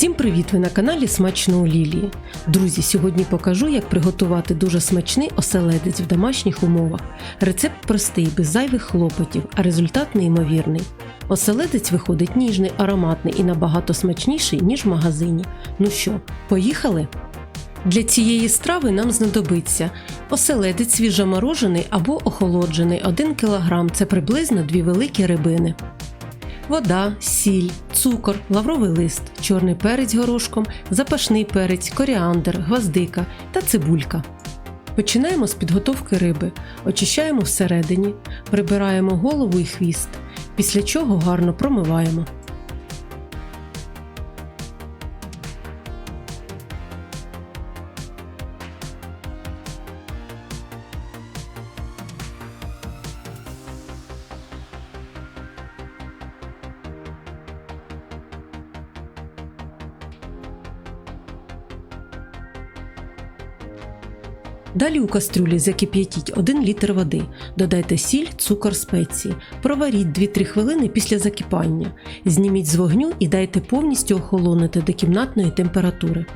Всім привіт! Ви на каналі Смачно у Лілії. Друзі, сьогодні покажу, як приготувати дуже смачний оселедець в домашніх умовах. Рецепт простий, без зайвих хлопотів, а результат неймовірний. Оселедець виходить ніжний, ароматний і набагато смачніший, ніж в магазині. Ну що, поїхали? Для цієї страви нам знадобиться оселедець свіжоморожений або охолоджений 1 кг – це приблизно 2 великі рибини вода, сіль, цукор, лавровий лист, чорний перець горошком, запашний перець, коріандр, гвоздика та цибулька. Починаємо з підготовки риби, очищаємо всередині, прибираємо голову і хвіст, після чого гарно промиваємо. Далі у кастрюлі закип'ятіть 1 літр води, додайте сіль, цукор, спеції, проваріть 2-3 хвилини після закипання, зніміть з вогню і дайте повністю охолонути до кімнатної температури.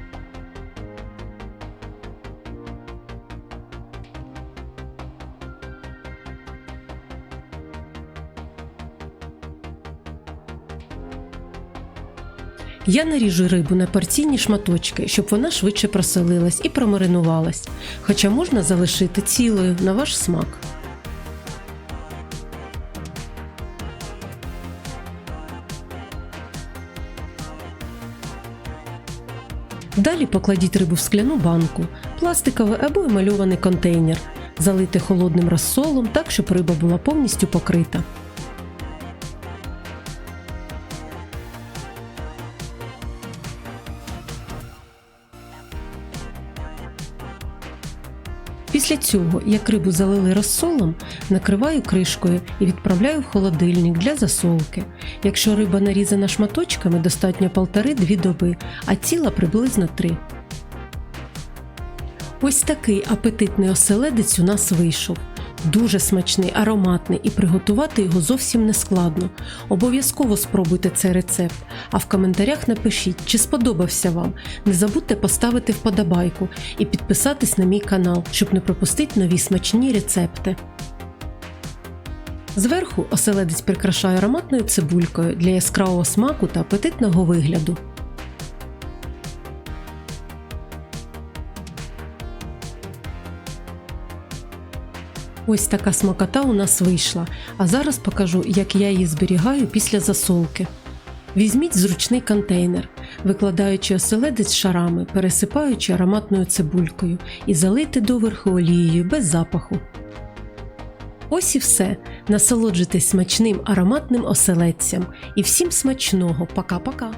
Я наріжу рибу на порційні шматочки, щоб вона швидше просолилась і промаринувалась, хоча можна залишити цілою на ваш смак. Далі покладіть рибу в скляну банку, пластиковий або емальований контейнер, залийте холодним розсолом так, щоб риба була повністю покрита. Після цього, як рибу залили розсолом, накриваю кришкою і відправляю в холодильник для засолки. Якщо риба нарізана шматочками, достатньо 1,5-2 доби, а ціла приблизно 3. Ось такий апетитний оселедець у нас вийшов. Дуже смачний, ароматний і приготувати його зовсім не складно. Обов'язково спробуйте цей рецепт, а в коментарях напишіть, чи сподобався вам. Не забудьте поставити вподобайку і підписатись на мій канал, щоб не пропустити нові смачні рецепти. Зверху оселедець прикрашаю ароматною цибулькою для яскравого смаку та апетитного вигляду. Ось така смакота у нас вийшла, а зараз покажу, як я її зберігаю після засолки. Візьміть зручний контейнер, викладаючи оселедець шарами, пересипаючи ароматною цибулькою і залийте доверху олією без запаху. Ось і все. Насолоджуйтесь смачним ароматним оселедцям. І всім смачного. Пока-пока!